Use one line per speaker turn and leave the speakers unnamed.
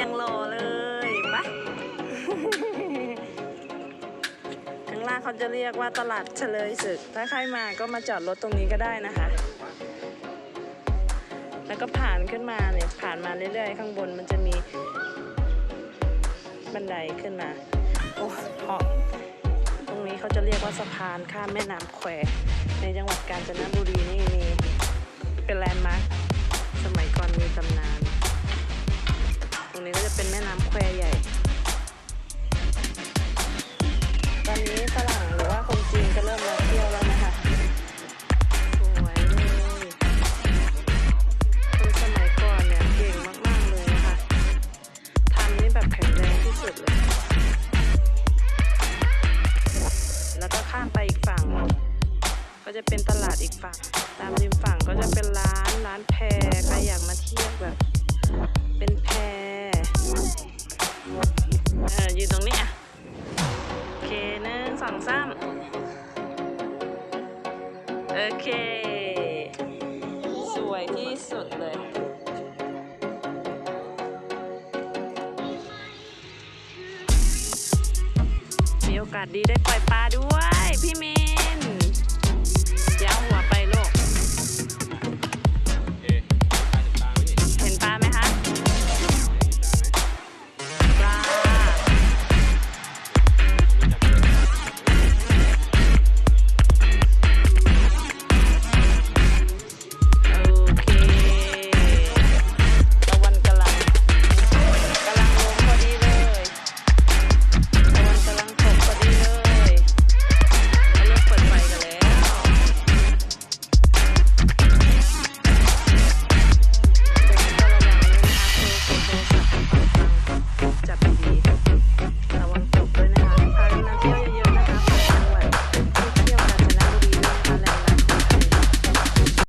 ยังรอเลยปะข้างล่างเขาจะเรียกว่าตลาดเฉลยศึก ถ้าใครมาก็มาจอดรถตรงนี้ก็ได้นะคะ แล้วก็ผ่านขึ้นมาเนี่ยผ่านมาเรื่อยๆ ข้างบนมันจะมีบันไดขึ้นมา โอ้เหาะตรงนี้เขาจะเรียกว่าสะพานข้ามแม่น้ำแควในจังหวัดกาญจนบุรีนี่มีเป็นแลนด์มาร์คสมัยก่อนมีตำนาน ก็จะเป็นตลาดอีกฝั่ง ตามริมฝั่งก็จะเป็นร้านร้านแพรใครอยากมาเที่ยวแบบ เป็นแพรเออยืนตรงนี้อะ โอเคหนึ่งสองสามโอเค สวยที่สุดเลยมีโอกาสดีได้ปล่อยปลาด้วย พี่มย์ down